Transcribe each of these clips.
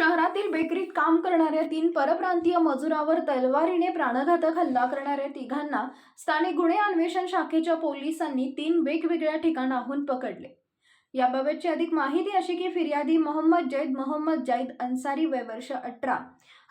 शहरातील बेकरीत काम करणाऱ्या तीन परप्रांतीय मजुरावर तलवारीने प्राणघातक हल्ला करणाऱ्या तिघांना स्थानिक गुन्हे अन्वेषण शाखेच्या पोलिसांनी तीन वेगवेगळ्या ठिकाणाहून पकडले. याबाबतची अधिक माहिती अशी की फिर्यादी मोहम्मद जैद मोहम्मद जैद अन्सारी वय वर्ष अठरा.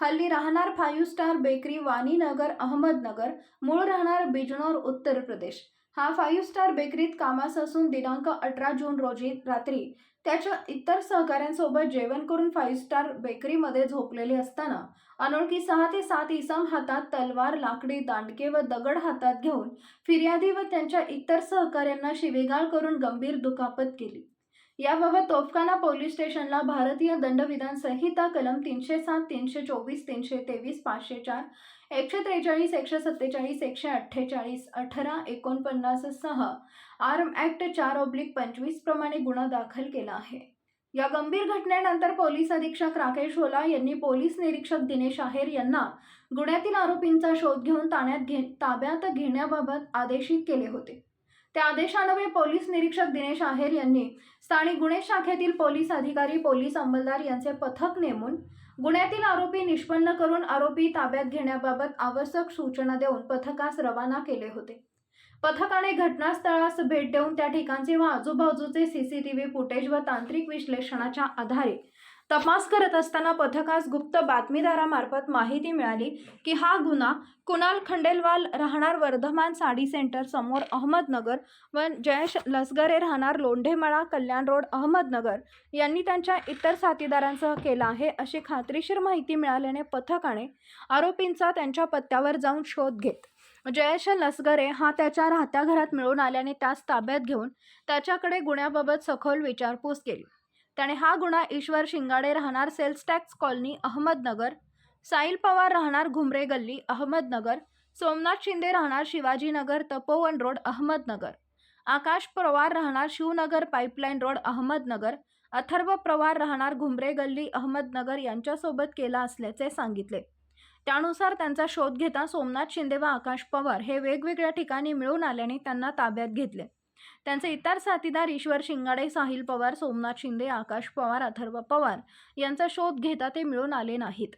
हल्ली राहणार five star bakery Vaninagar Ahmednagar मूळ राहणार बिजनोर उत्तर प्रदेश. हा फाईव्ह स्टार बेकरीत कामास असून दिनांक अठरा जून रोजी रात्री त्याच्या इतर सहकाऱ्यांसोबत जेवण करून फाईव्ह स्टार बेकरीमध्ये झोपलेले असताना अनोळखी सहा ते सात इसम हातात तलवार लाकडी दांडके व दगड हातात घेऊन फिर्यादी व त्यांच्या इतर सहकाऱ्यांना शिवेगाळ करून गंभीर दुखापत केली. याबाबत तोफखाना पोलीस स्टेशनला भारतीय दंडविधान संहिता कलम तीनशे सात तीनशे चोवीस तीनशे तेवीस पाचशे चार एकशे त्रेचाळीस एकशे सत्तेचाळीस एकशे अठ्ठेचाळीस अठरा एकोणपन्नास सह आर्म ॲक्ट चार ओब्लिक पंचवीस प्रमाणे गुन्हा दाखल केला आहे. या गंभीर घटनेनंतर पोलीस अधीक्षक राकेश ओला यांनी पोलीस निरीक्षक दिनेश आहेर यांना गुन्ह्यातील आरोपींचा शोध घेऊन ताण्यात घे ताब्यात घेण्याबाबत आदेशित केले होते. त्या आदेशान्वये पोलीस निरीक्षक दिनेश आहेर यांनी स्थानिक गुन्हे शाखेतील पोलीस अधिकारी पोलीस अंमलदार यांचे पथक नेमून गुन्ह्यातील आरोपी निष्पन्न करून आरोपी ताब्यात घेण्याबाबत आवश्यक सूचना देऊन पथकास रवाना केले होते. पथकाने घटनास्थळास भेट देऊन त्या ठिकाणचे व आजूबाजूचे सीसीटीव्ही फुटेज व तांत्रिक विश्लेषणाच्या आधारे तपास करत असताना पथकास गुप्त बातमीदारामार्फत माहिती मिळाली की हा गुन्हा कुणाल खंडेलवाल राहणार वर्धमान साडी सेंटर समोर अहमदनगर व जयेश लसगरे राहणार लोंढेमळा कल्याण रोड अहमदनगर यांनी त्यांच्या इतर साथीदारांसह केला आहे अशी खात्रीशीर माहिती मिळाल्याने पथकाने आरोपींचा त्यांच्या पत्त्यावर जाऊन शोध घेत. जयेश लसगरे हा त्याच्या राहत्या घरात मिळून आल्याने त्यास ताब्यात घेऊन त्याच्याकडे गुन्ह्याबाबत सखोल विचारपूस केली. त्याने हा गुन्हा ईश्वर शिंगाडे राहणार sales tax colony Ahmednagar Sail Pawar राहणार घुमरे गल्ली अहमदनगर सोमनाथ शिंदे राहणार शिवाजीनगर तपोवन रोड अहमदनगर आकाश पवार राहणार शिवनगर पाईपलाईन रोड अहमदनगर अथर्व पवार राहणार घुमरे गल्ली अहमदनगर यांच्यासोबत केला असल्याचे सांगितले. त्यानुसार त्यांचा शोध घेता सोमनाथ शिंदे व आकाश पवार हे वेगवेगळ्या ठिकाणी मिळून आल्याने त्यांना ताब्यात घेतले. त्यांचे इतर साथीदार ईश्वर शिंगाडे साहिल पवार सोमनाथ शिंदे आकाश पवार अथर्व पवार यांचा शोध घेता ते मिळून आले नाहीत.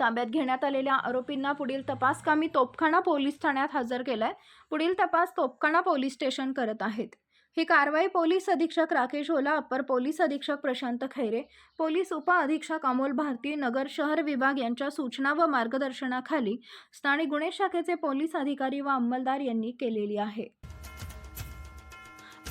ताब्यात घेण्यात आलेल्या आरोपींना पुढील तपास कामी तोपखाना पोलीस ठाण्यात हजर केलाय. पुढील तपास तोपखाना पोलीस स्टेशन करत आहेत. ही कारवाई पोलीस अधीक्षक राकेश ओला अप्पर पोलीस अधीक्षक प्रशांत खैरे पोलीस उपअधीक्षक अमोल भारती नगर शहर विभाग यांच्या सूचना व मार्गदर्शनाखाली स्थानिक गुन्हे शाखेचे पोलीस अधिकारी व अंमलदार यांनी केलेली आहे.